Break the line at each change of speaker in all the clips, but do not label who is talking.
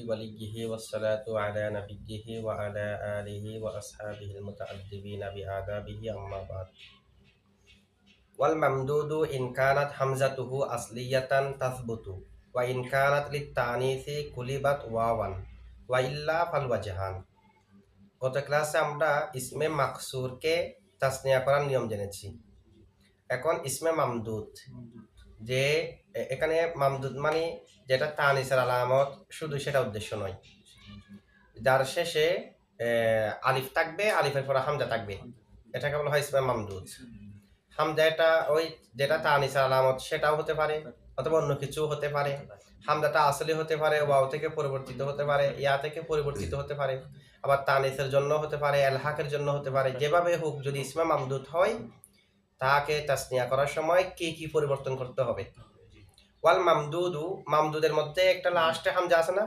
وليه والصلاة على نبيه وعلى آله وأصحابه المتأدبين بآدابه أما بعد والممدود إن كانت همزته أصلية تثبت وإن كانت للتانيث قلبت واوا وإلا فالوجهان গত ক্লাসে আমরা ইসমে মাকসুরকে তাসনিয়া করার নিয়ম জেনেছি এখন ইসমে মামদুদ যে এখানে মামদুদ মানে যেটা তানিসের আলামত, শুধু সেটা উদ্দেশ্য নয়। যার শেষে আলিফ থাকবে, আলিফের পরে হামজা থাকবে। এটাকে বলা হয় ইসমে মামদুদ। হামজা এটা ওই যেটা তানিসের আলামত, সেটাও হতে পারে, অথবা অন্য কিছু হতে পারে। হামজাটা আসলে হতে পারে, ওয়াও থেকে পরিবর্তিত হতে পারে, ইয়া থেকে পরিবর্তিত হতে পারে, আবার তানিসের জন্য হতে পারে, এলহাকের জন্য হতে পারে, যেভাবে হোক যদি ইসমে মামদুদ হয় তাকে তাসনিয়া করার সময় কি কি পরিবর্তন করতে হবে? ওয়াল মামদুদু মামদুদের মধ্যে একটা লাস্টে হামজা আছে না?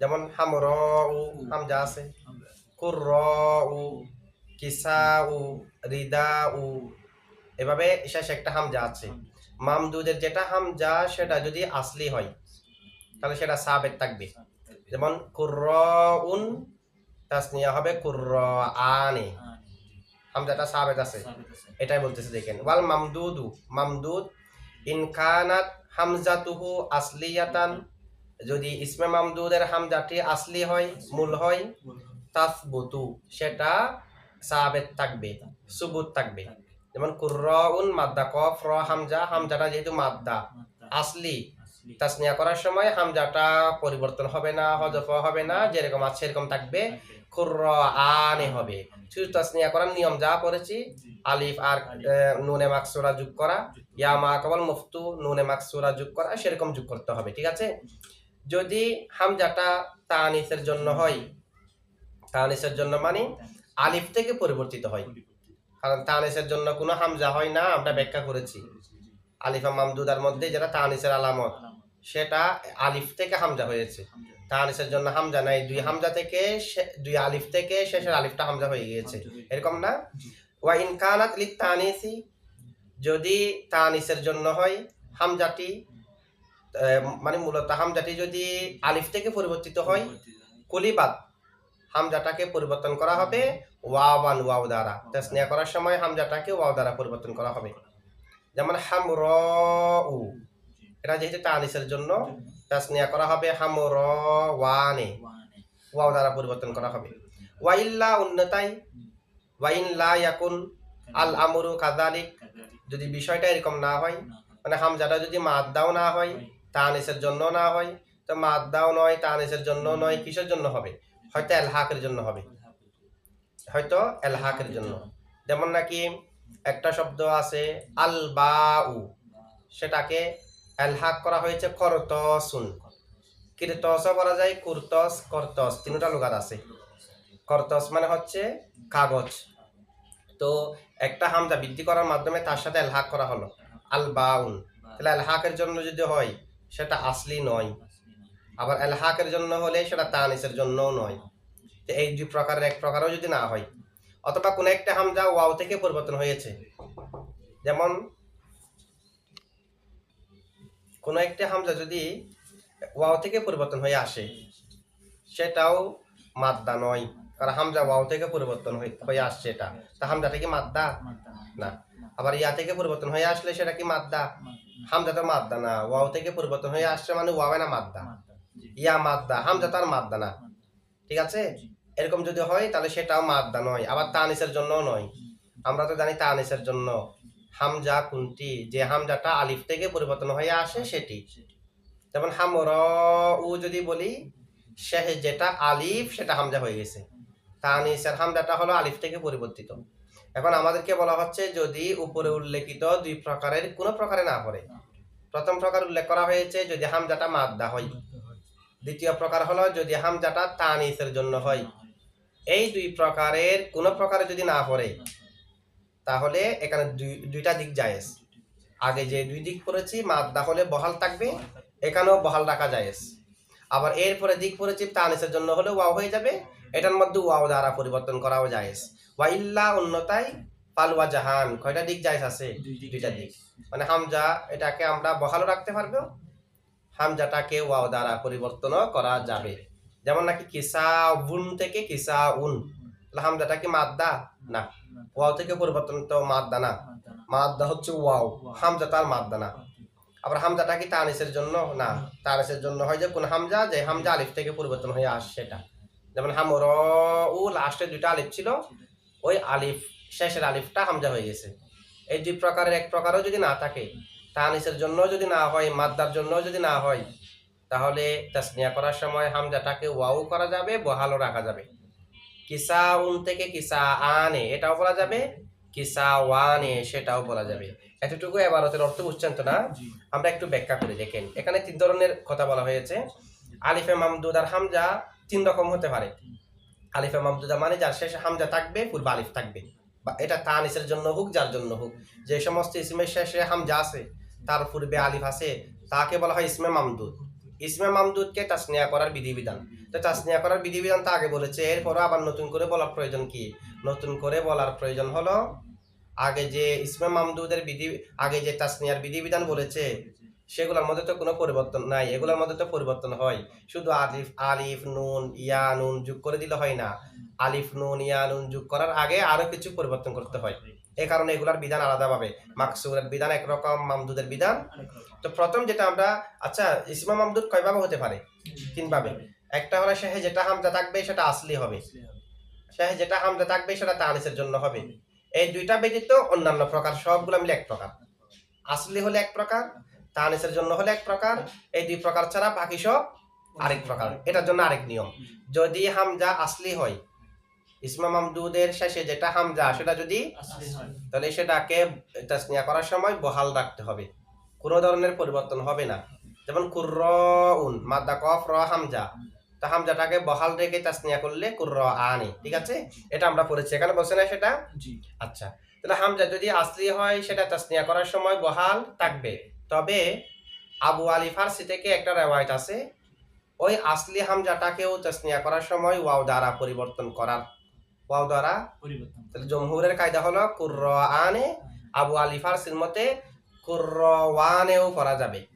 যেমন হামর উ হামজা আছে। কুর উ কিসা উ রিদা উ এভাবে শেষ একটা হামজা আছে। মামদুদের যেটা হামজা সেটা যদি আসলি হয় তাহলে সেটা সাবেত থাকবে। যেমন কুর্র উন তাসনিয়া হবে কুর্র আনে। হামজাটা সাবেত আছে। এটাই বলতেছে দেখেন। ওয়াল মামদুদু মামদুদ ইনকানাত হামজাতুহু আসলিয়াতান যদি ইসমে মামদুদের হামজাটি আসলি হয় মূল হয় তাসবুতু সেটা সাবেত থাকবে সুবুত থাকবে। যেমন কুর্রউন মাদ্দা কফ র হামজা হামজাটা যেহেতু মাদ্দা। আসলি তাসনিয়া করার সময় হামজাটা পরিবর্তন হবে না হজফ হবে না যেরকম আছে সেরকম থাকবে। কুর্র আনে হবে। শুধু তাসনিয়া করার নিয়ম যা পড়েছি আলিফ আর নুনে মাকসুরা যোগ করা ইয়া মা কবল মুফতু নুনে মাকসুরা যোগ করা সেরকম যোগ করতে হবে ঠিক আছে? যদি হামজাটা তানিসের জন্য হয় তানিসের জন্য মানে আলিফ থেকে পরিবর্তিত হয়। কারণ তানিসের জন্য কোনো হামজা হয় না আমরা ব্যাখ্যা করেছি। আলিফা মামদুদার মধ্যে যেটা তানিসের আলামত সেটা আলিফ থেকে হামজা হয়েছে। তানিসের জন্য হামজা নাই। দুই হামজা। থেকে দুই আলিফ থেকে শেষের আলিফটা হামজা হয়ে গিয়েছে। এরকম না? ওয়া ইনকানাত লিত তানিসি যদি তানিসের জন্য হয় হামজাটি মানে মূলত হামজাটি যদি আলিফ থেকে পরিবর্তিত হয় কুলিবাত হামজাটাকে পরিবর্তন করা হবে ওয়া ওয়াওয়ান ওয়াও দ্বারা। তাসনিয়া করার সময় হামজাটাকে ওয়াও দ্বারা পরিবর্তন করা হবে। যেমন হামর এটা যেহেতু তানিসের জন্য তাসনিয়া করা হবে হামর ওয়ানে। ওয়াও দ্বারা পরিবর্তন করা হবে। ওয়াইল্লা উন্নতাই ওয়াইন লা ইয়াকুন আল আমরু কাদালিক যদি বিষয়টা এরকম না হয় মানে হামজাটা যদি মাদ্দাও না হয় তানিসের জন্য না হয়। তো মাদ্দাও নয় তানিসের জন্য নয় কিসের জন্য হবে? হয়তো এলহাকের জন্য হবে। হয়তো এলহাকের জন্য। যেমন নাকি একটা শব্দ আছে আল বাউ। সেটাকে এলহাক করা হয়েছে করতসুন। কীর্তসও বলা যায় কুর্তস, কর্তস, তিনটা লোকার আছে। কর্তস মানে হচ্ছে কাগজ। তো একটা হামজা বৃদ্ধি করার মাধ্যমে তার সাথে এলহাক করা হলো। আল বাউন তাহলে এলহাকের জন্য যদি হয়, সেটা আসলি নয়। আবার এলহাকের জন্য হলে সেটা তানিসের জন্যও নয়। তো এই দুই প্রকারের এক প্রকারও যদি না হয়। অথবা কোনো একটা হামজা ওয়াও থেকে পরিবর্তন হয়েছে। যেমন কোনো একটা হামজা যদি ওয়াও থেকে পরিবর্তন হয়ে আসে সেটাও মাদ্দা নয়। কারণ হামজা ওয়াও থেকে পরিবর্তন হয়ে- আসছে এটা। তা হামজাটা কি মাদ্দা? না। আবার ইয়া থেকে পরিবর্তন হয়ে আসলে সেটা কি মাদ্দা? হামজা তো মাদ্দা না। ওয়াও থেকে পরিবর্তন হয়ে আসছে মানে ওয়াও না মাদ্দা। ইয়া মাদ্দা। হামজা তার মাদ্দা না। ঠিক আছে? এরকম যদি হয় তাহলে সেটাও মাদ্দা নয়। আবার তানিসের জন্যও নয়। আমরা তো জানি তানিসের জন্য। হামজা কোনটি যে হামজাটা আলিফ থেকে পরিবর্তন হয়ে আসে সেটি। যেমন হামর উ যদি বলি সে যেটা আলিফ সেটা হামজা হয়ে গেছে। তানিসের হামজাটা হলো আলিফ থেকে পরিবর্তিত। এখন আমাদেরকে বলা হচ্ছে যদি উপরে উল্লেখিত দুই প্রকারের কোনো প্রকারে না পড়ে। প্রথম প্রকার উল্লেখ করা হয়েছে যদি হামজাটা মাদ্দা হয়। দ্বিতীয় প্রকার হলো যদি হামজাটা তানিসের জন্য হয়। এই দুই প্রকারের কোনো প্রকারে যদি না পড়ে তাহলে এখানে দুই দুইটা দিক জায়েজ আগে যে দুই দিক পড়েছি মাদ্দা হলে বহাল থাকবে এখানেও বহাল রাখা জায়েজ আবার এরপরে দিক পড়েছি তানিসের জন্য হলে ওয়াও হয়ে যাবে এটার মধ্যে ওয়াও দ্বারা পরিবর্তন করাও জায়েজ ওয়া ইল্লা অন্যতায় পালুয়া জাহান কয়টা দিক জায়েজ আছে? দুইটা দিক মানে হামজা এটাকে আমরা বহালও রাখতে পারব হামজাটাকে ওয়াও দ্বারা পরিবর্তনও করা যাবে। যেমন নাকি কিসা উন থেকে কিসা উন হামজাটা কি মাদ্দা? না। ওয়াও থেকে পরিবর্তন তো মাদ্দা না। মাদ্দা হচ্ছে ওয়াও। হামজা তার মাদ্দা না। আবার হামজাটা কি তানিসের জন্য? না। তানিসের জন্য হয় যে কোন হামজা, যে হামজা আলিফ থেকে পরিবর্তন হয়ে আসে সেটা যেমন হামর উ লাস্টে দুইটা আলিফ ছিল। ওই আলিফ, শেষের আলিফটা হামজা হয়ে গেছে। এই দুই প্রকারের এক প্রকারও যদি না থাকে, তানিসের জন্য যদি না হয়, মাদ্দার জন্য যদি না হয়, তাহলে তাসনিয়া করার সময় হামজাটাকে ওয়াও করা যাবে, বহালও রাখা যাবে। কিসা উন থেকে কিসা আনে এটাও বলা যাবে। কিসা ওয়ানে সেটাও বলা যাবে। এতটুকু এবারতের অর্থ বুঝছেন তো না? আমরা একটু ব্যাখ্যা করে দেখেন। এখানে তিন ধরনের কথা বলা হয়েছে। আলিফে মামদুদ আর হামজা তিন রকম হতে পারে। আলিফে মামদুদা মানে যার শেষে হামজা থাকবে পূর্ব আলিফ থাকবে। বা এটা তানিসের জন্য হোক যার জন্য হোক। যে সমস্ত ইসমের শেষে হামজা আছে তার পূর্বে আলিফ আছে তাকে বলা হয় ইসমে মামদুদ। ইসমে মামদুদকে তাসনিয়া করার বিধিবিধান। তো তাসনিয়া করার বিধিবিধান তো আগে বলেছে, এরপরও আবার নতুন করে বলার প্রয়োজন কি? নতুন করে বলার প্রয়োজন হলো, আগে যে ইসমে মামদুদের বিধি, আগে যে তাসনিয়ার বিধিবিধান বলেছে, সেগুলোর মধ্যে তো কোনো পরিবর্তন নাই, এগুলোর মধ্যে তো পরিবর্তন হয়। শুধু আলিফ আলিফ, নুন, ইয়া, নুন যোগ করে দিলে হয় না। আলিফ, নুন, ইয়া, নুন যোগ করার আগে আরও কিছু পরিবর্তন করতে হয়। এই কারণে এগুলার বিধান আলাদাভাবে। মাকসুরের বিধান একরকম, মামদুদের বিধান তো প্রথম যেটা আমরা আচ্ছা ইসমা মামদুদ কয়ভাবে হতে পারে? তিনভাবে একটা হলো শেহে যেটা হামজা থাকবে সেটা আসলি হবে। শেহে যেটা হামজা থাকবে সেটা তানিসের জন্য হবে। এই দুইটা ব্যতীত অন্যান্য প্রকার সবগুলো মিলে এক প্রকার। আসলি হলে এক প্রকার তানিসের জন্য হলে এক প্রকার এই দুই প্রকার ছাড়া বাকি সব আরেক প্রকার। এটার জন্য আরেক নিয়ম। যদি হামজা আসলি হয় ইসমা মামদুদের শেষে যেটা হামজা সেটা যদি তাহলে সেটাকে তাসনিয়া করার সময় বহাল রাখতে হবে। কোনো ধরনের পরিবর্তন হবে না। যেমন কুর্র উন মাদ্দা কফ র হামজা। তা হামজাটাকে বহাল রেখে তাসনিয়া করলে কুর্র আনে ঠিক আছে? এটা আমরা পড়েছি। এখানে বলছে না সেটা? আচ্ছা। তাহলে হামজা যদি আসলি হয় সেটা তাসনিয়া করার সময় বহাল থাকবে। তবে আবু আলী ফার্সি থেকে একটা রেওয়ায়ত আছে ওই আসলি হামজাটাকেও তাসনিয়া করার সময় ওয়াও দ্বারা পরিবর্তন করার। ওয়াও দ্বারা? পরিবর্তন তাহলে জমহুরের কায়দা হলো কুর্র আনে আবু আলী ফার্সির মতে কুর্র ওয়ানেও করা যাবে।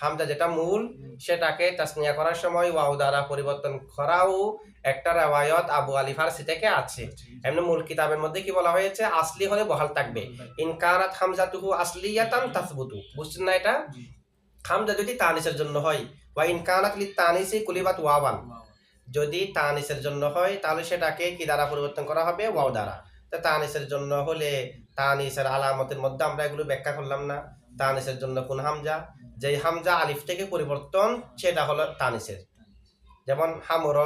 হামজা যেটা মূল, সেটাকে তাসনিয়া করার সময় ওয়াও দ্বারা পরিবর্তন করাও একটা রেওয়ায়ত আবু আলী ফার্সি থেকে আছে। এমনি মূল কিতাবের মধ্যে কি বলা হয়েছে? আসলি হলে বহাল থাকবে। ইনকারাত হামজাতুহু আসলিয়াতান তাসবুতু। বুঝছেন না এটা? হামজা যদি তানিসের জন্য হয় বা ইনকানাত লি তানিসি কুলিবাত ওয়াওয়ান। যদি তানিসের জন্য হয়, তাহলে সেটাকে কি দ্বারা পরিবর্তন করা হবে? ওয়াও দ্বারা। তানিসের জন্য হলে তানিসের আলামতের মধ্যে আমরা এগুলো ব্যাখ্যা করলাম না। তানিসের জন্য কোন হামজা? যে হামজা আলিফ থেকে পরিবর্তন সেটা হলো তানিসের। যেমন হামর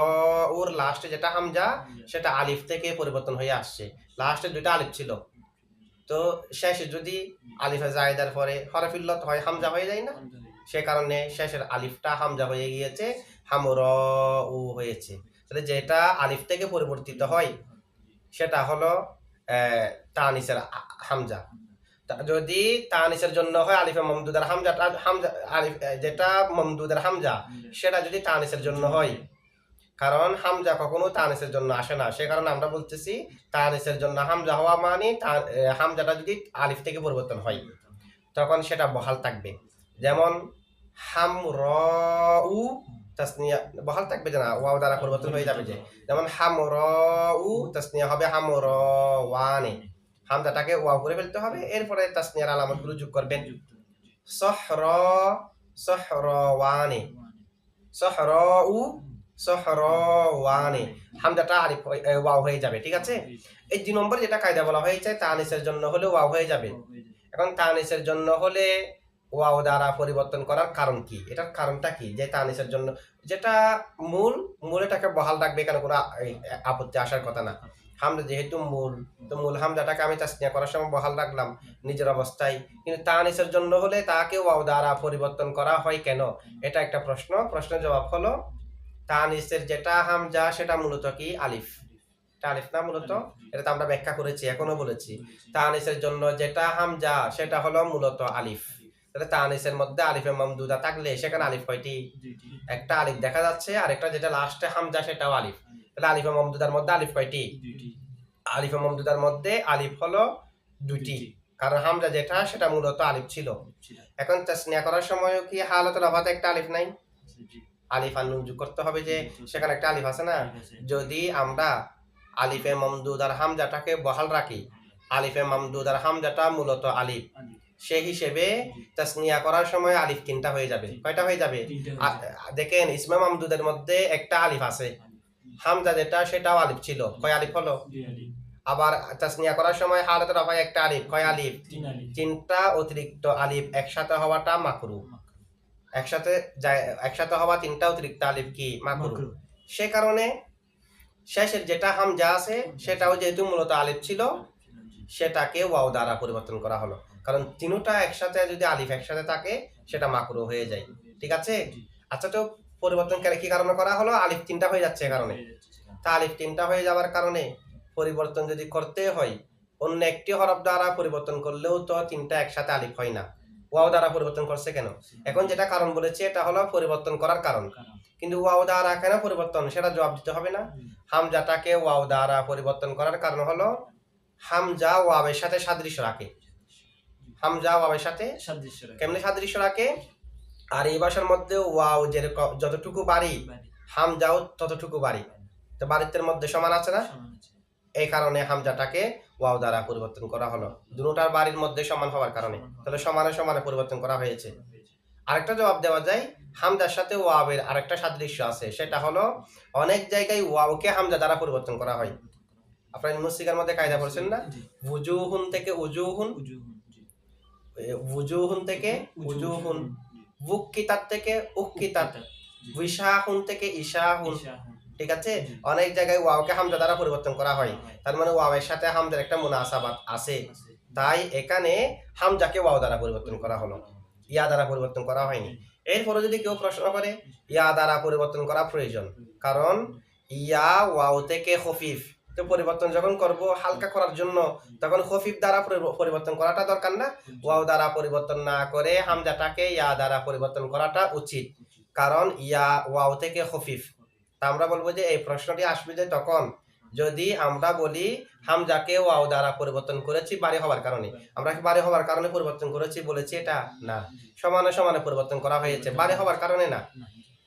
ওর লাস্টে যেটা হামজা সেটা আলিফ থেকে পরিবর্তন হয়ে আসছে। লাস্টে দুইটা আলিফ ছিল। তো শেষে যদি আলিফে জায়দার পরে হরফিল্লত হয় হামজা হয়ে যায় না? সে কারণে শেষের আলিফটা হামজা হয়ে গিয়েছে হামর উ হয়েছে। তাহলে যেটা আলিফ থেকে পরিবর্তিত হয় সেটা হলো তানিসের হামজা। যদি তানিসের জন্য হয় আলিফে মমদুদার হামজা হামজা, আলিফ যেটা মমদুদার হামজা, সেটা যদি তানিসের জন্য হয়। কারণ হামজা কখনো তানিসের জন্য আসে না। সে কারণে আমরা বলতেছি, তানিসের জন্য হামজা হওয়া মানে হামজাটা যদি আলিফ থেকে পরিবর্তন হয়, তখন সেটা বহাল থাকবে। যেমন হাম র তাসনিয়া বহাল থাকবে যে না ওয়াও দ্বারা পরিবর্তন হয়ে যাবে যে। যেমন হাম র উ তাসনিয়া হবে হাম র ওয়ানে হামজাটাকে ওয়াও করে ফেলতে হবে এরপরে তাসনিয়ার আলামতগুলো যোগ করবেন। সহর সহর ওয়ানে সহর উ সহর ওয়ানে হয়ে- এ, ওয়াও হয়ে যাবে ঠিক আছে? এই দুই নম্বর যেটা কায়দা বলা হয়েছে তানিসের জন্য হলে ওয়াও হয়ে যাবে। এখন তানিসের জন্য হলে ওয়াও দ্বারা পরিবর্তন করার কারণ কি? এটার কারণটা কি? যে তানিসের জন্য, যেটা মূল মূল এটাকে বহাল রাখবে এখানে কোনো আপত্তি আসার কথা না। হামজা যেহেতু মূল, তো মূল হামজাটাকে আমি তাসনিয়া করার সময় বহাল রাখলাম নিজের অবস্থায়। কিন্তু তানিসের জন্য হলে তাকে ওয়াও দ্বারা পরিবর্তন করা হয় কেন? এটা একটা প্রশ্ন। প্রশ্নের জবাব হলো তানিসের যেটা হামজা, সেটা মূলত কি? আলিফ। আলিফ না মূলত? এটা তো আমরা ব্যাখ্যা করেছি, এখনও বলেছি। তানিসের জন্য যেটা হামজা, সেটা হলো মূলত আলিফ। তাহলে তানিসের মধ্যে আলিফে মামদুদা থাকলে সেখানে আলিফ কয়টি? একটা আলিফ দেখা যাচ্ছে আর একটা যেটা লাস্টে হামজা সেটাও আলিফ। তাহলে আলিফে মামদুদার মধ্যে আলিফ কয়টি? আলিফে মামদুদার মধ্যে আলিফ হলো দুটি কারণ হামজা যেটা সেটা মূলত আলিফ ছিল। এখন তাসনিয়া করার সময় কি হালতের অভাতে একটা আলিফ নাই? আলিফ আর নুন যোগ করতে হবে যে সেখানে একটা আলিফ আছে না? যদি আমরা আলিফে মামদুদ আর হামজাটাকে বহাল রাখি আলিফে মামদুদ আর হামজাটা মূলত আলিফ। সেই হিসেবে তাসনিয়া করার সময় আলিফ তিনটা হয়ে যাবে। কয়টা হয়ে যাবে? দেখেন ইসমা মামদুদের মধ্যে একটা আলিফ আছে। হামজা যেটা সেটাও আলিফ ছিল। কয় আলিফ হলো? আবার তাসনিয়া করার সময় হালতের অভাবে একটা আলিফ। কয় আলিফ? তিনটা অতিরিক্ত আলিফ একসাথে হওয়াটা মাকরু। একসাথে একসাথে হওয়া তিনটা অতিরিক্ত আলিফ কি? মাকরু। সে কারণে শেষের যেটা হামজা আছে সেটাও যেহেতু মূলত আলিফ ছিল সেটাকে ওয়াও দ্বারা পরিবর্তন করা হলো। কারণ তিনটা একসাথে যদি আলিফ একসাথে থাকে সেটা মাকরু হয়ে যায়। ঠিক আছে? আচ্ছা তো পরিবর্তন কে- কি কারণে করা হলো? আলিফ তিনটা হয়ে যাচ্ছে কারণে। তা আলিফ তিনটা হয়ে যাওয়ার কারণে পরিবর্তন যদি করতে হয় অন্য একটি হরফ দ্বারা পরিবর্তন করলেও তো তিনটা একসাথে আলিফ হয় না। ওয়াও দ্বারা পরিবর্তন করছে কেন? এখন যেটা কারণ বলেছে এটা হলো পরিবর্তন করার কারণ। কিন্তু ওয়াও দ্বারা কেন পরিবর্তন? সেটা জবাব দিতে হবে না। হামজাটাকে ওয়াও দ্বারা পরিবর্তন করার কারণ হলো হামজা ওয়াবের সাথে সাদৃশ্য রাখে। হামজা ওয়াবের সাথে। কেমনে সাদৃশ্য রাখে? আর এই ভাষার মধ্যে ওয়াও যেরকম যতটুকু বাড়ি হামজাও ততটুকু বাড়ি তো বাড়িতের মধ্যে সমান আছে না? এই কারণে হামজাটাকে ওয়াও দ্বারা পরিবর্তন করা হলো। দুটার বাড়ির মধ্যে সমান হওয়ার কারণে। তাহলে সমানে সমানে পরিবর্তন করা হয়েছে। আরেকটা জবাব দেওয়া যায় হামজার সাথে ওয়াবের আরেকটা সাদৃশ্য আছে। সেটা হলো অনেক জায়গায় ওয়াওকে হামজা দ্বারা পরিবর্তন করা হয়। আপনার মুসিকার মধ্যে কায়দা পড়ছেন না? উজুহুন থেকে উজুহুন। উজুহুন থেকে উজুহুন বুকিতাত থেকে উকিতাত উইশাহুন থেকে ইশাহুন ঠিক আছে? অনেক জায়গায় ওয়াওকে হামজা দ্বারা পরিবর্তন করা হয়। তার মানে ওয়াওয়ের সাথে হামজার একটা মুনাসাবাত আছে। তাই এখানে হামজাকে ওয়াও দ্বারা পরিবর্তন করা হলো। ইয়া দ্বারা পরিবর্তন করা হয়নি। এরপরে যদি কেউ প্রশ্ন করে ইয়া দ্বারা পরিবর্তন করা প্রয়োজন। কারণ ইয়া ওয়াও থেকে খফিফ। তো পরিবর্তন যখন করব হালকা করার জন্য, তখন খফিফ দ্বারা পরিবর্তন করাটা দরকার না। ওয়াও দ্বারা পরিবর্তন না করে হামজাটাকে ইয়া দ্বারা পরিবর্তন করাটা উচিত। কারণ ইয়া ওয়াও থেকে খফিফ। তা আমরা বলব যে এই প্রশ্নটি আসবে যে তখন যদি আমরা বলি হামজাকে ওয়াও দ্বারা পরিবর্তন করেছি, বাড়ি হওয়ার কারণে। আমরা কি বাড়ি হওয়ার কারণে পরিবর্তন করেছি বলেছি এটা? না। সমানে সমানে পরিবর্তন করা হয়েছে। বাড়ি হওয়ার কারণে না।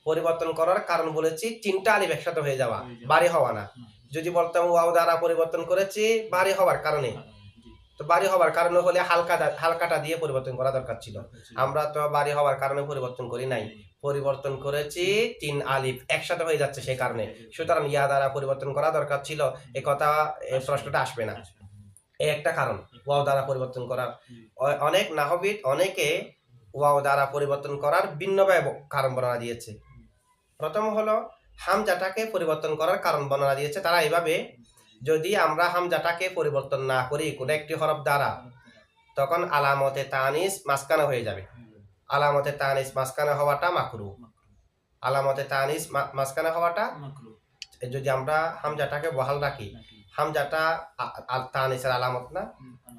পরিবর্তন করার কারণ বলেছি, তিনটা আলিফ একসাথে হয়ে যাওয়া। বাড়ি হওয়া না। যদি বলতাম ওয়াও দ্বারা পরিবর্তন করেছি বাড়ি হওয়ার কারণে। তো বাড়ি হওয়ার কারণে হলে হালকা হালকাটা দিয়ে পরিবর্তন করা দরকার ছিল। আমরা তো বাড়ি হওয়ার কারণে পরিবর্তন করি নাই। পরিবর্তন করেছি তিন আলিফ একসাথে হয়ে যাচ্ছে সেই কারণে। সুতরাং ইয়া দ্বারা পরিবর্তন করা দরকার ছিল। এ কথা প্রশ্নটা আসবে না। এই একটা কারণ ওয়াও দ্বারা পরিবর্তন করার অনেক নাহবিদ অনেকে ওয়াও দ্বারা পরিবর্তন করার ভিন্নভাবে কারণ বর্ণনা দিয়েছে। প্রথম হলো হামজাটাকে পরিবর্তন করার কারণ বর্ণনা দিয়েছে। তারা এইভাবে যদি আমরা হামজাটাকে পরিবর্তন না করি কোনো একটি হরফ দ্বারা তখন আলামতে তানিস মাঝখানে হয়ে যাবে। আলামতে তানিস মাঝখানে হওয়াটা মাকরু। আলামতে তানিস মা- মাঝখানে হওয়াটা যদি আমরা হামজাটাকে বহাল রাখি হামজাটা তানিসের আলামত না?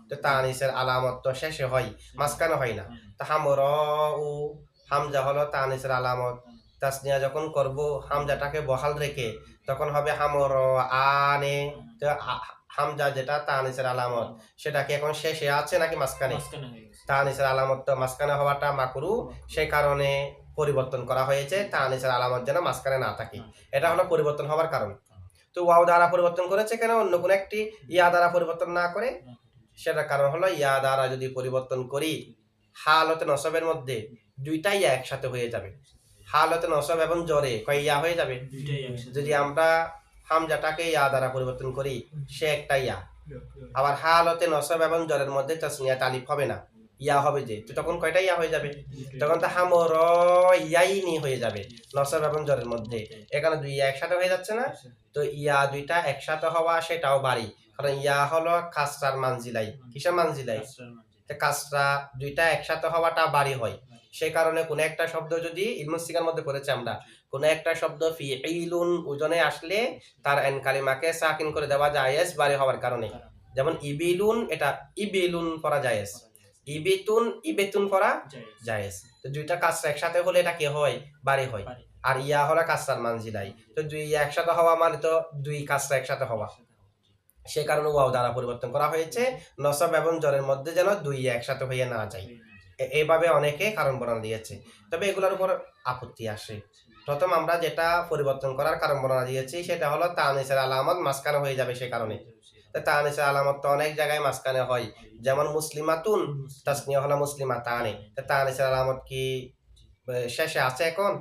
তো তানিসের আলামত তো শেষে হয় মাঝখানে হয় না। তা হামর উ হামজা হলো তানিসের আলামত। তাসনিয়া যখন করব হামজাটাকে বহাল রেখে তখন হবে হামর আনে তো হামজা যেটা তানিসের আলামত। সেটা কি এখন শেষে আছে নাকি মাঝখানে? তানিসের আলামত তো মাঝখানে হওয়াটা মাকরু সেই কারণে পরিবর্তন করা হয়েছে তানিসের আলামত যেন মাঝখানে না থাকে। এটা হলো পরিবর্তন হওয়ার কারণ। তো ওয়াও দ্বারা পরিবর্তন করেছে কেন? অন্য কোনো একটি ইয়া দ্বারা পরিবর্তন না করে। সেটার কারণ হলো ইয়া দ্বারা যদি পরিবর্তন করি হালতে নসবের মধ্যে দুইটাই একসাথে হয়ে যাবে। হালতে নসব এবং জ্বরে কয় ইয়া হয়ে যাবে? যদি আমরা হামজাটাকে ইয়া দ্বারা পরিবর্তন করি সে একটা ইয়া। আবার হালতে নসব এবং জ্বরের মধ্যে তাসনিয়া তালিফ হবে না। ইয়া হবে যে তো তখন কয়টা ইয়া হয়ে যাবে? তখন তো হামর ইয়াইনি হয়ে যাবে নসব এবং জ্বরের মধ্যে। এখানে দুই ইয়া একসাথে হয়ে যাচ্ছে না? তো ইয়া দুইটা একসাথে হওয়া সেটাও বাড়ি। কারণ ইয়া হলো কাসরার মানজিলাই। কিসের মানজিলাই। তো কাসরা দুইটা একসাথে হওয়াটা বাড়ি হয়। সেই কারণে কোনো একটা শব্দ যদি ইলমুসিকার মধ্যে করেছি আমরা কোনো একটা শব্দ ফিইলুন ওজনে আসলে তার এন কালিমাকে সাকিন করে দেওয়া জায়েজ বাড়ি হওয়ার কারণে। যেমন ইবিলুন এটা ইবিলুন পড়া জায়েজ। ইবিতুন ইবেতুন পড়া জায়েজ। তো দুইটা কাসরা একসাথে হলে এটা কি হয়? বাড়ি হয়। আর ইয়া হলো কাসরার মানজিলাই তো দুই একসাথে হওয়া মানে তো দুই কাসরা একসাথে হওয়া। সে কারণে ওয়াও দ্বারা পরিবর্তন করা হয়েছে। নসব এবং জ্বরের মধ্যে যেন দুই একসাথে হয়ে না যায়। এইভাবে অনেকে কারণ বর্ণনা দিয়েছে। তবে এগুলোর উপর আপত্তি আসে। প্রথম আমরা যেটা পরিবর্তন করার কারণ বর্ণনা দিয়েছি সেটা হলো তানিসের আলামত মাঝখানে হয়ে যাবে সে কারণে। তানিসের আলামত তো অনেক জায়গায় মাঝখানে হয়। যেমন মুসলিমাতুন তাসনিয়া হলো মুসলিমা তানে তো তানিসের আলামত কি শেষে আছে এখন?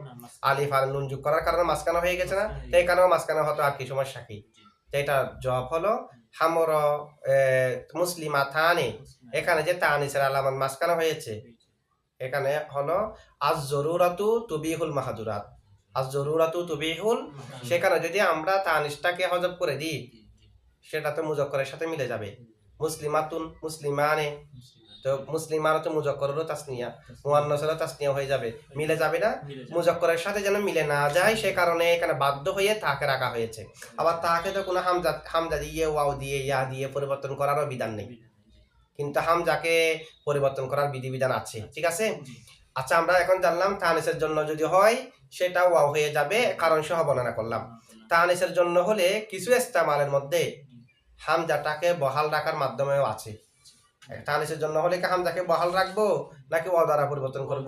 আলিফ আর নুন যোগ করার কারণে মাঝখানে হয়ে গেছে না? এই কারণে মাঝখানে হতো আর কি সমস্যা কি? এটা জবাব হলো হামর মুসলিমা থানে। এখানে যে তানিসের আলামত মাঝখানে হয়েছে। এখানে হলো আজ জরুরাতু তুবিহুল মাহাদুরাত আজ জরুরাতু তুবিহুল সেখানে যদি আমরা তানিসটাকে হজব করে দিই সেটা তো মুজক্করের সাথে মিলে যাবে। মুসলিমাতুন মুসলিমানে। তো মুসলিমান তো মুজক্করেরও তাসনিয়া মুয়ান্নাসেরও তাসনিয়া হয়ে যাবে মিলে যাবে না? মুজক্করের সাথে যেন মিলে না যায় সে কারণে এখানে বাধ্য হয়ে তাকে রাখা হয়েছে। আবার তাকে তো কোনো হামজা হামজা দিয়ে ওয়াও দিয়ে ইয়া দিয়ে পরিবর্তন করারও বিধান নেই। কিন্তু হামজাকে পরিবর্তন করার বিধিবিধান আছে ঠিক আছে? আচ্ছা আমরা এখন জানলাম তানিসের জন্য যদি হয় সেটা ওয়াও হয়ে যাবে কারণ সহ বর্ণনা করলাম। তানিসের জন্য হলে কিছু ইস্তেমালের মধ্যে হামজাটাকে বহাল রাখার মাধ্যমেও আছে। তানিসের জন্য হলে কি হামজাকে বহাল রাখব? নাকি দ্বারা পরিবর্তন করব?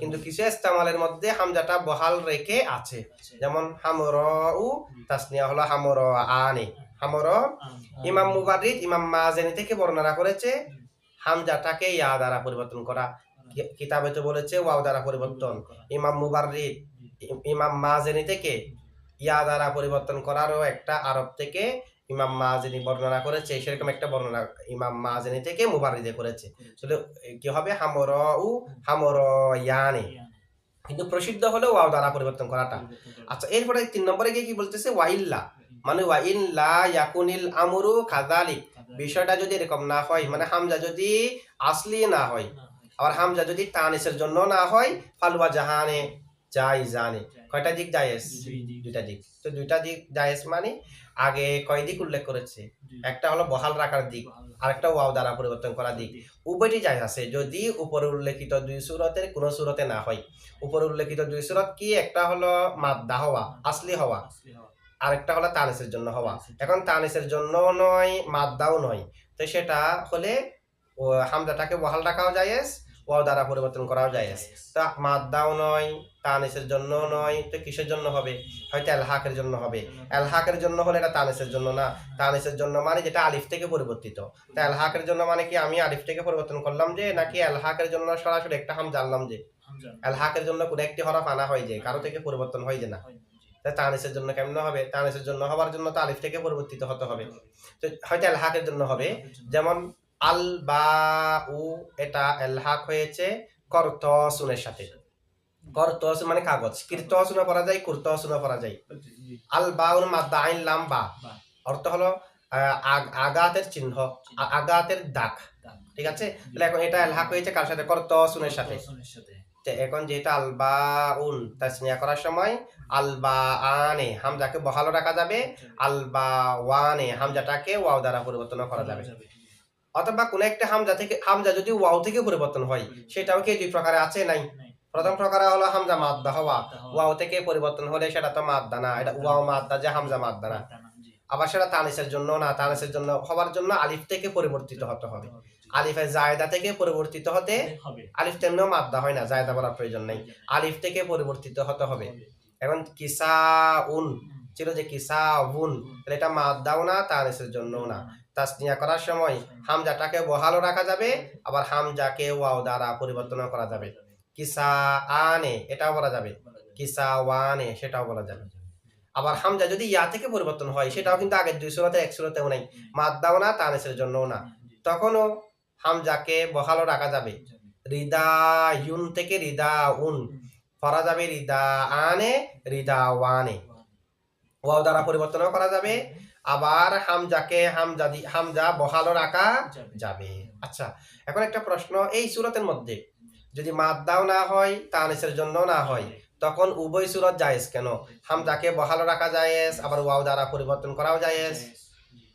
কিন্তু কিছু ইস্তেমালের মধ্যে হামজাটা বহাল রেখে আছে? যেমন হামর উ তাসনিয়া হলো হামর আনে হামর ইমাম মুবারিদ ইমাম মাজানি থেকে বর্ণনা করেছে হামজাটাকে ইয়া দ্বারা পরিবর্তন করা। কিতাবে তো বলেছে ওয়াও দ্বারা পরিবর্তন ইমাম মুবারিদ ইমাম মাজানি থেকে ইয়া দ্বারা পরিবর্তন করারও একটা আরব থেকে ইমাম মাজিনি বর্ণনা করেছে সেরকম একটা বর্ণনা ইমাম মাজিনি থেকে মুবারিদে করেছে। আসলে কি হবে? হামর উ হামর ইয়ানে কিন্তু প্রসিদ্ধ হলো ওয়াও দ্বারা পরিবর্তন করাটা। আচ্ছা এরপরে তিন নম্বরে গিয়ে কি বলতেছে? ওয়াইল্লা। মানে ওয়াইল্লা ইয়াকুনিল আমরু কাযালিক। বিষয়টা যদি এরকম না হয় মানে হামজা যদি আসলি না হয় আবার হামজা যদি তানিসের জন্য না হয় ফালুয়া জাহানে যাই জানে। কয়টা দিক জায়েজ দুইটা দিক। তো দুইটা দিক জায়েজ মানে আগে কয় দিক উল্লেখ করেছে? একটা হলো বহাল রাখার দিক আরেকটা ওয়াও দ্বারা পরিবর্তন করা দিক। উভয়টি জায়েজ আছে যদি উপরে উল্লেখিত দুই সুরতের কোন সুরতে না হয়। উপরে উল্লেখিত দুই সুরত কি? একটা হলো মাদ্দা হওয়া আসলি হওয়া। আরেকটা হলো তানিসের জন্য হওয়া। এখন তানিসের জন্য নয় মাদ্দাও নয়। তো সেটা হলে ও হামজাটাকে বহাল রাখাও জায়েজ ওয়াও দ্বারা পরিবর্তন করাও জায়েজ তা মাদ্দাও নয় তানিসের জন্য নয় তো কিসের জন্য হবে? হয়তো এলহাকের জন্য হবে। এলহাকের জন্য হলে এটা তানিসের জন্য না। তানিসের জন্য মানে যেটা আলিফ থেকে পরিবর্তিত। তা এলহাকের জন্য মানে কি আমি আলিফ থেকে পরিবর্তন করলাম যে নাকি এলহাকের জন্য সরাসরি একটা হাম জানলাম যে? এলহাকের জন্য কোনো একটি হরফ আনা হয় যে কারও থেকে পরিবর্তন হয় যে না? তা তানিসের জন্য কেমন হবে? তানিসের জন্য হবার জন্য তো আলিফ থেকে পরিবর্তিত হতে হবে। তো হয়তো এলহাকের জন্য হবে। যেমন আল বা উ এটা এলহাক হয়েছে কর্তসুনের সাথে। কর্তসুন মানে কাগজ। কীর্তসুনে পড়া যায় কুর্তসুনে পড়া যায়। আল বাউন মাদ্দা আইন লাম বা। অর্থ হলো আগাতের চিহ্ন আ- আগাতের দাগ। ঠিক আছে? তাহলে এখন এটা এলহাক হয়েছে কার সাথে? কর্তসুনের সাথে। এখন যেহেতু আল বা উন তাসনিয়া করার সময় আলবা আনে হামজাকে বহালো রাখা যাবে আলবা ওয়ানে হামজাটাকে ওয়াও দ্বারা পরিবর্তন করা যাবে। অথবা কোন একটা হামজা থেকে হামজা যদি ওয়াও থেকে পরিবর্তন হয় সেটাও কি দুই প্রকারে আছে? নাই। প্রথম প্রকারে হলো হামজা মাদ্দা হওয়া। ওয়াও থেকে পরিবর্তন হলে সেটা তো মাদ্দা না। এটা ওয়াও মাদ্দা যে হামজা মাদ্দা না। আবার সেটা তানিসের জন্য না। তানিসের জন্য হওয়ার জন্য আলিফ থেকে পরিবর্তিত হতে হবে। আলিফের জায়দা থেকে পরিবর্তিত হতে আলিফ তেমনিও মাদ্দা হয় না। জায়দা বলার প্রয়োজন নেই। আলিফ থেকে পরিবর্তিত হতে হবে। এখন কিসা উন ছিল যে কিসা উন। তাহলে এটা মাদ্দাও না তানিসের জন্যও না। তাসনিয়া করার সময় হামজাটাকে বহালও রাখা যাবে। আবার হামজাকে ওয়াও দ্বারা পরিবর্তন করা যাবে। কিসা আনে এটাও বলা যাবে। কিসা ওয়ানে সেটাও বলা যাবে। আবার হামজা যদি ইয়া থেকে পরিবর্তন হয় সেটাও কিন্তু আগের দুই সুরতে এক সুরতেও নাই। মাদ্দাও না তানিসের জন্যও না। তখনও হামজাকে বহালও রাখা যাবে। রিদা ইউন থেকে রিদা উন পড়া যাবে রিদা আনে রিদা ওয়ানে ওয়াও দ্বারা পরিবর্তনও করা যাবে। আবার হামজাকে হামজা হামজা বহালও রাখা যাবে। আচ্ছা এখন একটা প্রশ্ন। এই সুরতের মধ্যে যদি মাদ্দাও না হয় তানিসের জন্য না হয়। তখন উভয় সুরত জায়েজ কেন? হামজাকে বহালও রাখা জায়েজ আবার ওয়াও দ্বারা পরিবর্তন করাও জায়েজ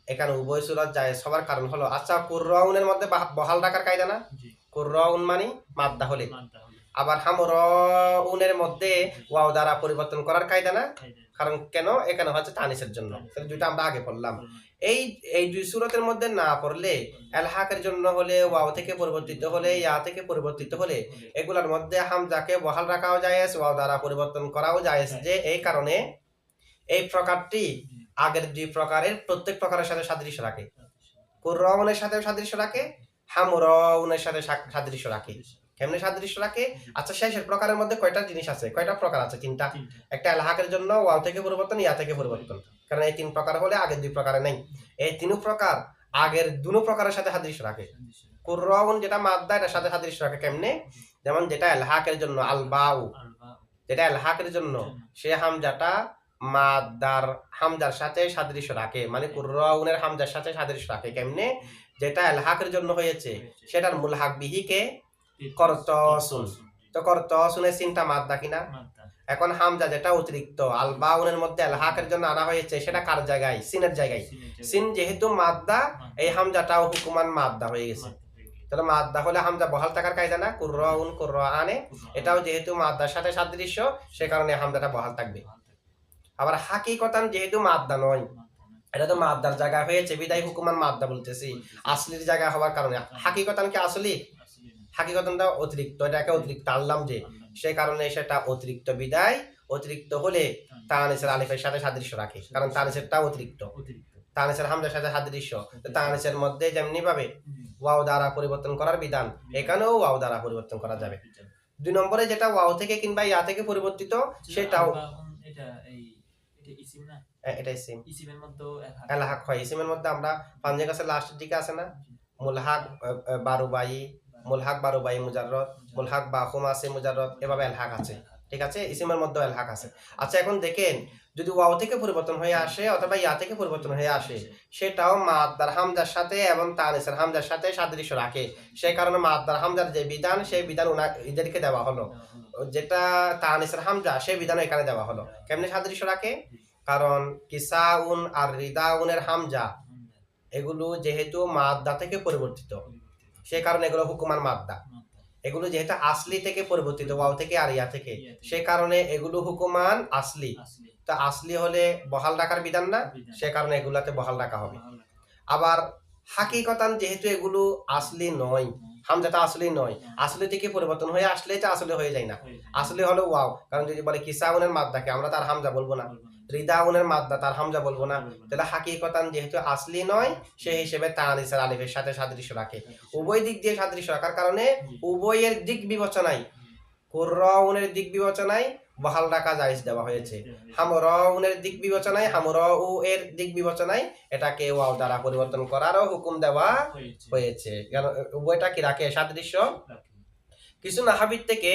এখানে উভয় সুরত জায়েজ সবার কারণ হলো আচ্ছা কুর্রাউনের মধ্যে বাহ- বহাল রাখার কায়দা না? কুর্রাউন মানে মাদ্দা হলে। আবার হামর উনের মধ্যে ওয়াও দ্বারা পরিবর্তন করার কায়দা না? কারণ কেন? এখানে হচ্ছে তানিসের জন্য। দুইটা আমরা আগে পড়লাম। এই এই দুই সুরতের মধ্যে না পড়লে এলহাকের জন্য হলে ওয়াও থেকে পরিবর্তিত হলে ইয়া থেকে পরিবর্তিত হলে এগুলোর মধ্যে হামজাকে বহাল রাখাও যায় ওয়াও দ্বারা পরিবর্তন করাও যায় যে এই কারণে এই প্রকারটি আগের দুই প্রকারের প্রত্যেক প্রকারের সাথে সাদৃশ্য রাখে। কুরউনের সাথে সাদৃশ্য রাখে হামরউনের সাথে সাদৃশ্য রাখে। কেমনে সাদৃশ্য রাখে? আচ্ছা শেষের প্রকারের মধ্যে কয়টা জিনিস আছে? কয়টা প্রকার আছে? তিনটা। একটা এলহাকের জন্য ওয়াও থেকে পরিবর্তন ইয়া থেকে পরিবর্তন। কারণ এই তিন প্রকার হলে আগের দুই প্রকারে নেই। এই তিন প্রকার আগের দুনো প্রকারের সাথে সাদৃশ্য রাখে। কুরউন যেটা মাদ্দা এটার সাথে সাদৃশ্য রাখে কেমনে? যেমন যেটা এলহাকের জন্য আল বাউ যেটা এলহাকের জন্য সে হামজাটা মাদার হামজার সাথে সাদৃশ্য রাখে। মানে কুরউনের হামজার সাথে সাদৃশ্য রাখে কেমনে? যেটা এলহাকের জন্য হয়েছে সেটার মুলহাক বিহিকে করতসুন। তো করতসুনের সিনটা মাদ্দা কিনা? এখন হামজা যেটা অতিরিক্ত আল বাউনের মধ্যে এলহাকের জন্য আনা হয়েছে সেটা কার জায়গায়? সিনের জায়গায়। সিন যেহেতু মাদ্দা এই হামজাটাও হুকুমান মাদ্দা হয়ে গেছে। তাহলে মাদ্দা হলে হামজা বহাল থাকার কায়দা না? কুর্র আনে এটাও যেহেতু মাদ্দার সাথে সাদৃশ্য সে কারণে হামজাটা বহাল থাকবে। আবার হাকিকতান যেহেতু মাদ্দা নয় এটা তো মাদ্দার জায়গা হয়েছে বিদায় হুকুমান মাদ্দা বলতেছি। আসলির জায়গা হওয়ার কারণে। হাকিকতান কি আসলি? হাকিকতানটা অতিরিক্ত এটাকে অতিরিক্ত আনলাম যে। সে কারণে সেটা অতিরিক্ত বিদায় অতিরিক্ত হলে তানিসের আলিফের সাথে সাদৃশ্য রাখে। কারণ তানিসেরটা অতিরিক্ত। তানিসের হামজার সাথে সাদৃশ্য। তো তানিসের মধ্যে যেমনি ভাবে ওয়াও দ্বারা পরিবর্তন করার বিধান এখানেও ওয়াও দ্বারা পরিবর্তন করা যাবে। দুই নম্বরে যেটা ওয়াও থেকে কিংবা ইয়া থেকে পরিবর্তিত সেটাও
এটা এই এটা ইসিম ইসিমের মধ্যে
এলাহাক হয়। ইসিমের মধ্যে আমরা পাঞ্জে গাছের লাস্টের দিকে আছে না? মুলহাক বারুবাই মুলহাক বারুবাই মুজাররদ মুলহাক বা খুমাসে মুজাররদ, এভাবে এলহাক আছে। ঠিক আছে? ইসিমের মধ্যে এলহাক আছে। আচ্ছা এখন দেখেন, যদি ওয়াও থেকে পরিবর্তন হয়ে আসে অথবা ইয়া থেকে পরিবর্তন হয়ে আসে, সেটাও মাদ্দার হামদার সাথে এবং তানিসের হামদার সাথে সাদৃশ্য রাখে। সেই কারণে মাদ্দার হামদার যে বিধান, সেই বিধান উনা এদেরকে দেওয়া হলো। যেটা তানিসের হামজা, সেই বিধান এখানে দেওয়া হলো। কেমনে সাদৃশ্য রাখে? কারণ কিসাউন আর রিদাউনের হামজা, এগুলো যেহেতু মাদ্দা থেকে পরিবর্তিত। সে কারণে এগুলো হুকুমান মাদ্দা। এগুলো যেহেতু আসলি থেকে পরিবর্তিত ওয়াও থেকে আর ইয়া থেকে সে কারণে এগুলো হুকুমান আসলি। তা আসলি হলে বহাল রাখার বিধান না সে কারণে এগুলাতে বহাল রাখা হবে। আবার হাকিকতান যেহেতু এগুলো আসলি নয় হামজাটা আসলি নয় আসলি থেকে পরিবর্তন হয়ে আসলে তো আসলে হয়ে যায় না। আসলে হলো ওয়াও কারণ যদি বলে কিসাউনের মাদ্দাকে আমরা তার হামজা বলব না। রিদাউনের মাদ্দা তার হামজা বলব না। তাহলে হাকিকতান যেহেতু আসলি নয় সেই হিসেবে তানিসের আলিফের সাথে সাদৃশ্য রাখে। উভয় দিক দিয়ে সাদৃশ্য রাখার কারণে উভয়ের দিক বিবেচনায় কুর্রউনের দিক বিবেচনায় বহাল রাখা জায়েজ দেওয়া হয়েছে। হামরউনের দিক বিবেচনায় হামরউ এর দিক বিবেচনায় এটাকে ওয়াও দ্বারা পরিবর্তন করারও হুকুম দেওয়া হয়েছে। উভয়টা কি রাখে? সাদৃশ্য? কিছু নাহাবিদ থেকে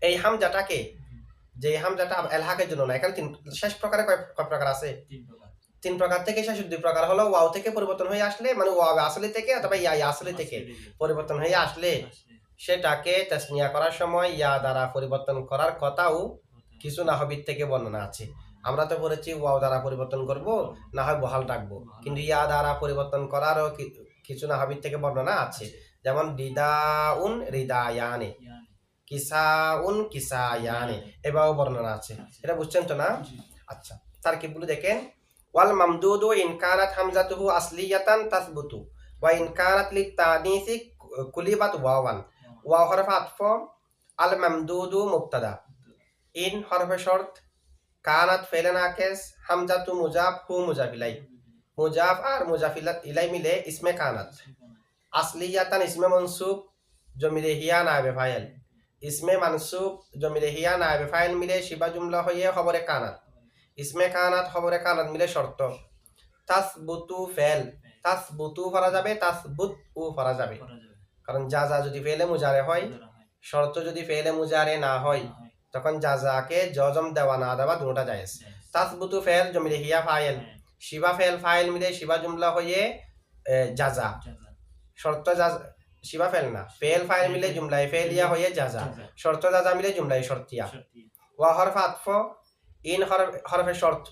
এই হামজাটাকে যে হামজাটা এলহাকের জন্য না এখানে তিন শেষ প্রকারে কয় প্রকার আছে? তিন প্রকার। থেকে শেষ দুই প্রকার হলো ওয়াও থেকে পরিবর্তন হয়ে আসলে মানে ওয়াও আসলে থেকে অথবা ইয়া আসলে থেকে পরিবর্তন হয়ে আসলে। সেটাকে তাসনিয়া করার সময় ইয়া দ্বারা পরিবর্তন করার কথাও কিছু নাহবিদ থেকে বর্ণনা আছে। আমরা তো বলেছি ওয়াও দ্বারা পরিবর্তন করব না হয় বহাল রাখব। কিন্তু ইয়া দ্বারা পরিবর্তন করারও কিছু নাহবিদ থেকে বর্ণনা আছে। যেমন রিদাউন রিদায়ানে। কিসাউন কিসায়ানে এভাবে বর্ণনা আছে। এটা বুঝছেন তো না? আচ্ছা তার কি বলে দেখেন? ওয়াল মামদুদু ইন কানাত হামজাতুহু আসলিয়াতান তাসবুতু ওয়া ইন কানাত লিতানিসি কুলিবাত ওয়াওয়ান ওয়াও হরফ আতফ আল মামদুদু মুবতাদা। ইন হরফ শর্ত কানাত ফেলে নাকেস হামজাতু মুজাফ হু মুজাফ ইলাই মুজাফ আর মুজাফ ইলাই মিলে ইসমে কানাত। আসলিয়াতান ইসমে মনসুব জমিরে হিয়া নাইবে ফাইল ইসমে মানসুব জমিরে হিয়া নাইবে ফাইল মিলে শিবা জুমলা হয়ে খবরে কানাত। ইসমে কানাত খবরে কানাত মিলে শর্ত। তাস বুতু ফেল। তাস বুতু ফরা যাবে তাসবুত উ ফরা যাবে। কারণ যা যা যদি ফেলে মুজারে হয় শর্ত যদি ফেলে মুজারে না হয় তখন যা যাকে জজম দেওয়া না দেওয়া দুটা যায় তাসবুতু ফেল জমিরে হিয়া ফাইল। শিবা ফেল ফাইল মিলে শিবা জুমলা হয়ে এ, জাজা শর্ত যা শিবা ফেল না। ফেল ফাইল মিলে জুমলায় ফেলিয়া হয়ে জাজা শর্ত জাজা মিলে জুমলায় শর্তিয়া। ওয়া হরফ আতফ ইন হরফ শর্ত।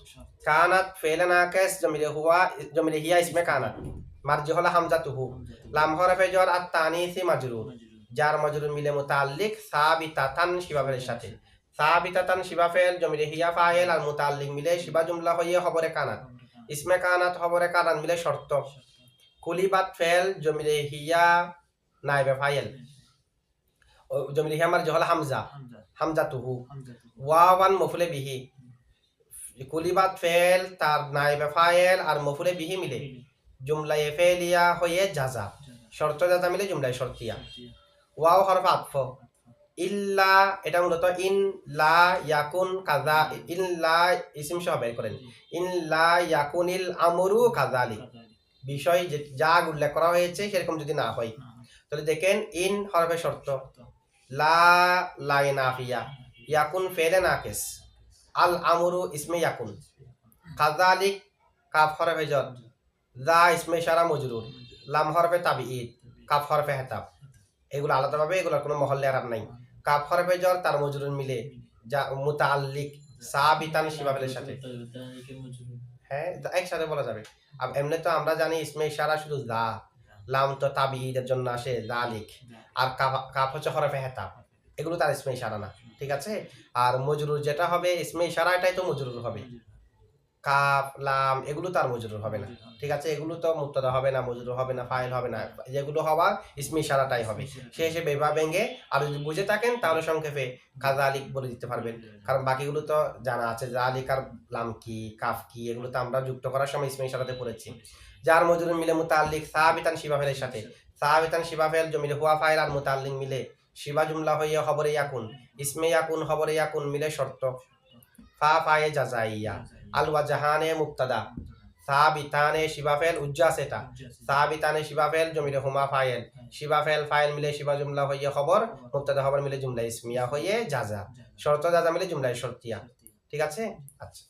কানাত ফেলে নাকেস জমিরে হুয়া জমিরে হিয়া ইসমে কানাত। মার্জি হলো হামজা তুহু লাম হরফে জর আর তানিসি মাজরুর যার মজরুর মিলে মুতাল্লিক সাবিতাতান শিবাফেলের সাথে। সাবিতাতান শিবাফেল জমিরে হিয়া ফাইল আর মুতাল্লিক মিলে শিবা জুমলা হইয়ে খবরে কানাত। ইসমে কানাত খবরে কানাত মিলে শর্ত। কুলিবাত ফেল জমিরে হিয়া নাইবে ফাইল। ও জমিরে হিয়া মার জহল হামজা।
হামজা।
তুহু
হামজা
ওয়াওয়ান মফুলে বিহি। কুলিবাত ফেল তার নাইবে ফাইল আর মফুলে বিহি মিলে। জুমলায় ফেলিয়া হয়ে জাজা শর্ত জাজা মিলে জুমলায় শর্তিয়া। ওয়াও হরফ আতফ। ইল্লা এটা মূলত ইন লা ইয়াকুন কাজা ইন লা ইসিম সহ বের করেন। ইন লা ইয়াকুনিল আমরু কাজালি। বিষয় যে যা উল্লেখ করা হয়েছে সেরকম যদি না হয়। তাহলে দেখেন ইন হরফে শর্ত। লা লাই নাফিয়া ইয়াকুন ফেলে নাকিস আল আমরু ইসমে ইয়াকুন। কাজালিক কাফ হরফে জদ। দা ইসমে সারা মজরুর। লাম হরফে তাবিঈদ। কাফ হরফে হেতাব। এগুলো আলাদাভাবে এগুলোর কোনো মহল্লে আরাম নাই। কাফ হরফে জ্বর তার মজরুর মিলে। যা মুতাআল্লিক সাবিতান শিবাবেলের সাথে। হ্যাঁ একসাথে বলা যাবে। এমনি তো আমরা জানি ইসমে ইশারা শুধু দা লাম তো তাবিঈদের জন্য আসে দালিক আর কাফ হচ্ছে হরফে হেতাব। এগুলো তার ইসমে ইশারা না ঠিক আছে? আর মজরুর যেটা হবে ইসমে ইশারা এটাই তো মজরুর হবে। কাফ লাম এগুলো তার মজরুর হবে না ঠিক আছে? এগুলো তো মুক্তদা হবে না মজুর হবে না ফাইল হবে না যেগুলো হওয়ার ইসমি ইশারাটাই হবে। সে হিসেবে এভাবে ভেঙে আর যদি বুঝে থাকেন তাহলে সংক্ষেপে কাজা আলিক বলে দিতে পারবেন। কারণ বাকিগুলো তো জানা আছে যা আলিক আর লাম কি কাফ কি এগুলো তো আমরা যুক্ত করার সময় ইসমি ইশারাতে পড়েছি। যার মজুর মিলে মুতাল্লিক সাহাবিতান শিবাফেলের সাথে। সাহাবিতান শিবাফেল জমিলে হুয়া ফাইল আর মুতাল্লিক মিলে। শিবা জুমলা হইয়া খবরে ইয়াকুন, ইসমে ইয়াকুন, খবরে ইয়াকুন মিলে শর্ত। ফা ফায়ে জাজাইয়া, আলওয়া জাহানে মুক্তাদা সাবিতানে শিবাফেল উজ্জা সেটা। সাবিতানে শিবাফেল জমিলে হুমা ফাইল শিবাফেল ফাইল মিলে শিবা জুমলা হইয়ে খবর মুক্তাদা খবর মিলে জুমলা ইসমিয়া হইয়ে জাজা। শর্ত জাজা মিলে জুমলায় শর্তিয়া। ঠিক আছে? আচ্ছা।